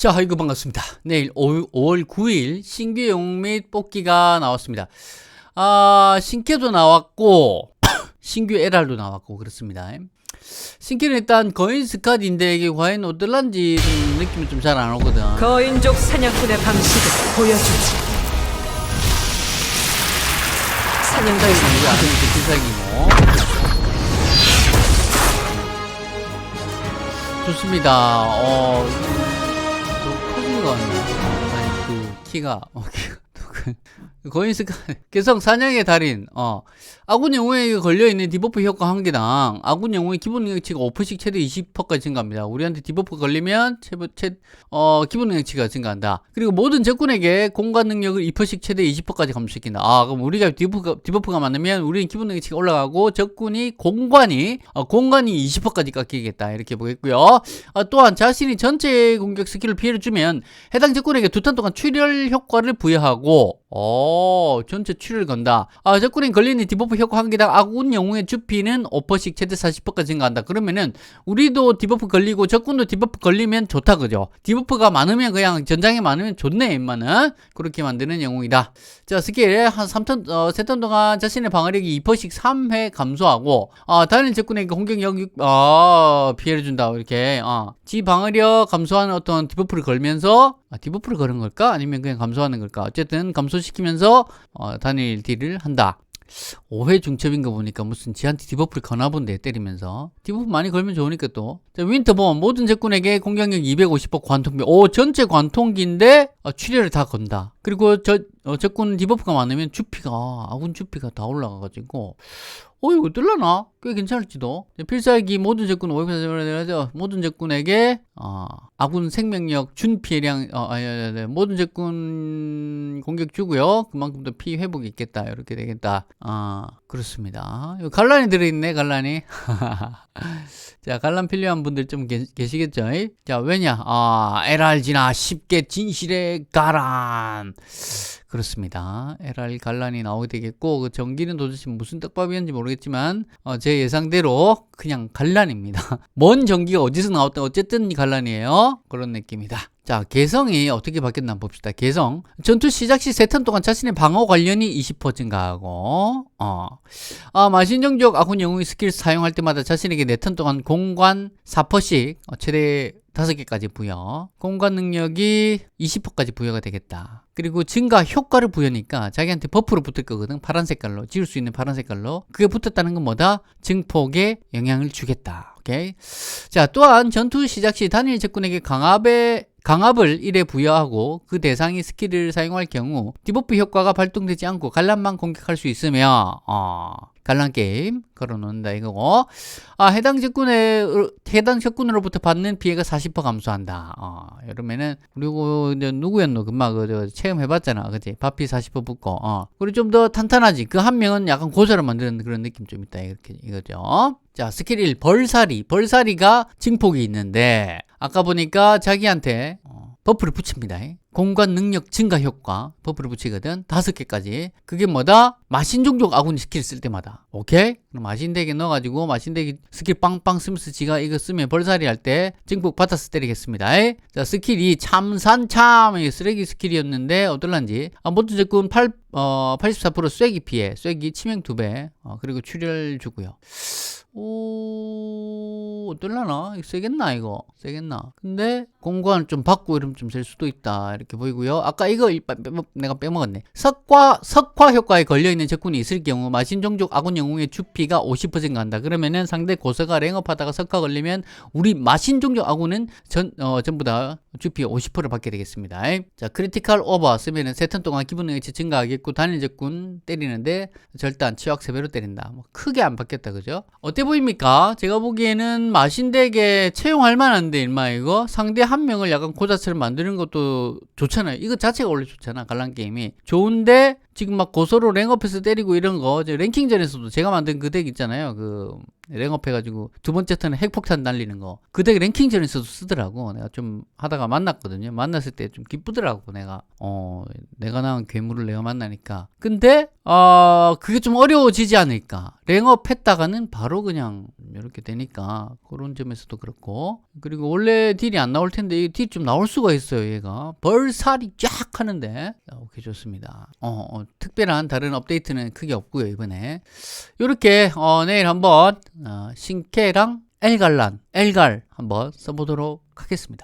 자, 아이고 반갑습니다. 내일 5월 9일 신규 영웅 및 뽑기가 나왔습니다. 아, 신캐도 나왔고 신규 LR도 나왔고 그렇습니다. 신캐는 일단 거인 스카드인데 이게 과연 어떨란지 좀 느낌이 좀 잘 안 오거든. 거인족 사냥꾼의 방식을 보여주지. 사냥꾼 이거 아니면 필살기모. 좋습니다. 어, 키가, 어, 키가, 그, 거인 스카, 개성 사냥의 달인, 어, 아군 영웅에게 걸려있는 디버프 효과 한 개당 아군 영웅의 기본 능력치가 5%씩 최대 20%까지 증가합니다. 우리한테 디버프 걸리면 최, 최, 어, 기본 능력치가 증가한다. 그리고 모든 적군에게 공간 능력을 2%씩 최대 20%까지 감소시킨다. 아, 그럼 우리가 디버프가, 디버프가 많으면 우리는 기본 능력치가 올라가고 적군이 공간이, 어, 공간이 20%까지 깎이겠다. 이렇게 보겠고요. 아, 또한 자신이 전체 공격 스킬을 피해를 주면 해당 적군에게 두 턴 동안 출혈 효과를 부여하고 어, 전체 출혈 건다. 아, 적군이 걸리는 디버프 효과 한 개당 아군 영웅의 주피는 5%씩 최대 40%까지 증가한다. 그러면은 우리도 디버프 걸리고 적군도 디버프 걸리면 좋다 그죠? 디버프가 많으면 그냥 전장에 많으면 좋네 임마는 그렇게 만드는 영웅이다. 자, 스킬 한 3턴 어, 3턴 동안 자신의 방어력이 2%씩 3회 감소하고 아, 다른 적군에게 공격력 6, 아, 피해를 준다. 이렇게 아, 지 방어력 감소하는 어떤 디버프를 걸면서 아, 디버프를 거는 걸까? 아니면 그냥 감소하는 걸까? 어쨌든 감소시키면서 어, 단일 딜을 한다. 5회 중첩인 거 보니까 무슨 지한테 디버프를 거나 본데 때리면서 디버프 많이 걸면 좋으니까 또. 자, 윈터본 모든 적군에게 공격력 250% 관통기 오 전체 관통기인데 어, 출혈을 다 건다 그리고 저 어, 적군 디버프가 많으면 주피가 아군 주피가 다 올라가가지고 어 이거 뜰라나? 꽤 괜찮을지도. 필살기 모든 적군 500% 모든 적군에게 어, 아군 생명력 준 피해량 어, 아니, 아니, 아니, 모든 적군 공격 주고요. 그만큼 더 피 회복이 있겠다. 이렇게 되겠다. 아 그렇습니다 갈란이 들어있네 갈란이 자 갈란 필요한 분들 좀 계, 계시겠죠 자 왜냐 아 LRG나 쉽게 진실의 갈란 그렇습니다. LR 갈란이 나오게 되겠고 그 전기는 도대체 무슨 떡밥이었는지 모르겠지만 어, 제 예상대로 그냥 갈란입니다. 먼 전기가 어디서 나왔든 어쨌든 갈란이에요. 그런 느낌이다. 자, 개성이 어떻게 바뀌었나 봅시다. 개성. 전투 시작 시 세 턴 동안 자신의 방어 관련이 20% 증가하고, 어. 아, 마신정적 아군 영웅의 스킬 사용할 때마다 자신에게 네 턴 동안 공간 4%씩 어, 최대 5개까지 부여. 공간 능력이 20%까지 부여가 되겠다. 그리고 증가 효과를 부여니까 자기한테 버프로 붙을 거거든. 파란 색깔로. 지울 수 있는 파란 색깔로. 그게 붙었다는 건 뭐다? 증폭에 영향을 주겠다. 오케이. 자, 또한 전투 시작 시 단일 적군에게 강압에 강압을 1에 부여하고 그 대상이 스킬을 사용할 경우 디버프 효과가 발동되지 않고 갈란만 공격할 수 있으며 어, 갈란 게임 걸어놓는다 이거고. 아 해당 적군에 해당 적군으로부터 받는 피해가 40% 감소한다. 어, 이러면은 그리고 이제 누구였노? 금방 그 체험해봤잖아. 그지 바피 40% 붙고. 어. 그리고 좀 더 탄탄하지. 그 한 명은 약간 고사를 만드는 그런 느낌 좀 있다. 이렇게 이거죠. 자 스킬 1 벌사리 벌사리가 증폭이 있는데 아까 보니까 자기한테 어, 버프를 붙입니다. 공간 능력 증가 효과 버프를 붙이거든. 다섯 개까지. 그게 뭐다? 마신 종족 아군 스킬 쓸 때마다. 오케이? 그럼 마신 덱에 넣어가지고 마신덱 스킬 빵빵 쓰면서 지가 이거 쓰면 벌살이 할 때 증폭 받아서 때리겠습니다. 자 스킬이 참산참! 이 쓰레기 스킬이었는데 어떨란지. 아, 모든 적군 8, 어, 84% 쐐기 피해. 쐐기 치명 2배. 어, 그리고 출혈 주고요. 오, 어떨라나? 세겠나, 이거? 세겠나? 근데, 공간 좀 받고 이러면 좀될 수도 있다. 이렇게 보이고요. 아까 이거 내가 빼먹었네. 석화, 석화 효과에 걸려 있는 적군이 있을 경우, 마신 종족 아군 영웅의 주피가 50% 간다. 그러면은 상대 고서가 랭업하다가 석화 걸리면, 우리 마신 종족 아군은 전, 어, 전부 다 주피 50%를 받게 되겠습니다. 자, 크리티컬 오버 쓰면은 세턴 동안 기본 능력치 증가하겠고, 단일 적군 때리는데, 절단, 치약 세배로 때린다. 뭐, 크게 안 바뀌었다. 그죠? 어때 보입니까? 제가 보기에는 마신덱에 채용할 만한데 일마 이거 상대 한 명을 약간 고자처럼 만드는 것도 좋잖아요. 이거 자체가 원래 좋잖아. 갈란 게임이 좋은데 지금 막 고소로 랭업해서 때리고 이런 거 랭킹전에서도 제가 만든 그 덱 있잖아요. 그 랭업 해가지고 두 번째 턴에 핵폭탄 날리는 거. 그덱 랭킹전에서도 쓰더라고. 내가 좀 하다가 만났거든요. 만났을 때 좀 기쁘더라고. 내가 어 내가 낳은 괴물을 내가 만나니까. 근데 어 그게 좀 어려워지지 않을까. 랭업 했다가는 바로 그냥 이렇게 되니까 그런 점에서도 그렇고. 그리고 원래 딜이 안 나올 텐데 이 딜이 좀 나올 수가 있어요 얘가. 벌살이 쫙 하는데. 자, 오케이 좋습니다. 어, 어, 특별한 다른 업데이트는 크게 없고요 이번에. 이렇게 어, 내일 한번 어, 신캐랑 엘갈란 엘갈 한번 써보도록 하겠습니다